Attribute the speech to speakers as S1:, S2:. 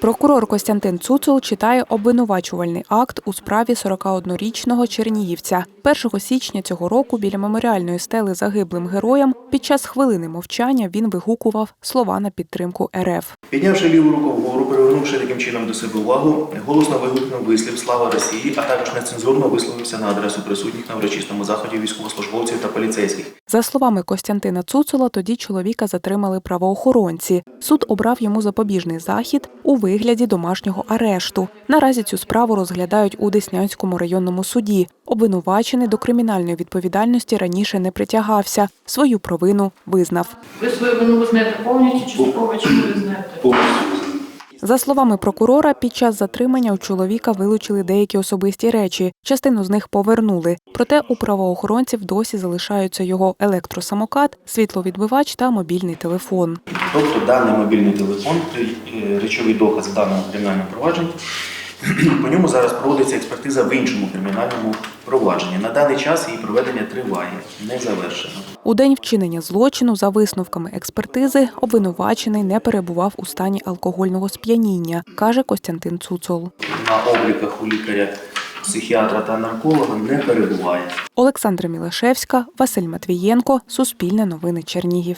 S1: Прокурор Костянтин Цуцул читає обвинувачувальний акт у справі 41-річного чернігівця. 1 січня цього року біля меморіальної стели загиблим героям під час хвилини мовчання він вигукував слова на підтримку РФ.
S2: Піднявши ліву руку вгору, привернувши таким чином до себе увагу, голосно вигукнув вислів Слава Росії, а також нецензурно висловився на адресу присутніх на урочистому заході військовослужбовців та поліцейських.
S1: За словами Костянтина Цуцула, тоді чоловіка затримали правоохоронці. Суд обрав йому запобіжний захід у вигляді домашнього арешту. Наразі цю справу розглядають у Деснянському районному суді. Обвинувачений до кримінальної відповідальності раніше не притягався. Свою провину визнав.
S3: Ви свою вину визнаєте повністю, частково чи не визнаєте?
S1: За словами прокурора, під час затримання у чоловіка вилучили деякі особисті речі. Частину з них повернули. Проте у правоохоронців досі залишаються його електросамокат, світловідбивач та мобільний телефон.
S2: Тобто даний мобільний телефон, е, речовий доказ в даному кримінальному провадженні, по ньому зараз проводиться експертиза в іншому кримінальному провадженні. На даний час її проведення триває, не завершено.
S1: У день вчинення злочину, за висновками експертизи, обвинувачений не перебував у стані алкогольного сп'яніння, каже Костянтин Цуцол.
S2: На обліках у лікаря, психіатра та нарколога не перебуває.
S1: Олександра Мілашевська, Василь Матвієнко, Суспільне новини Чернігів.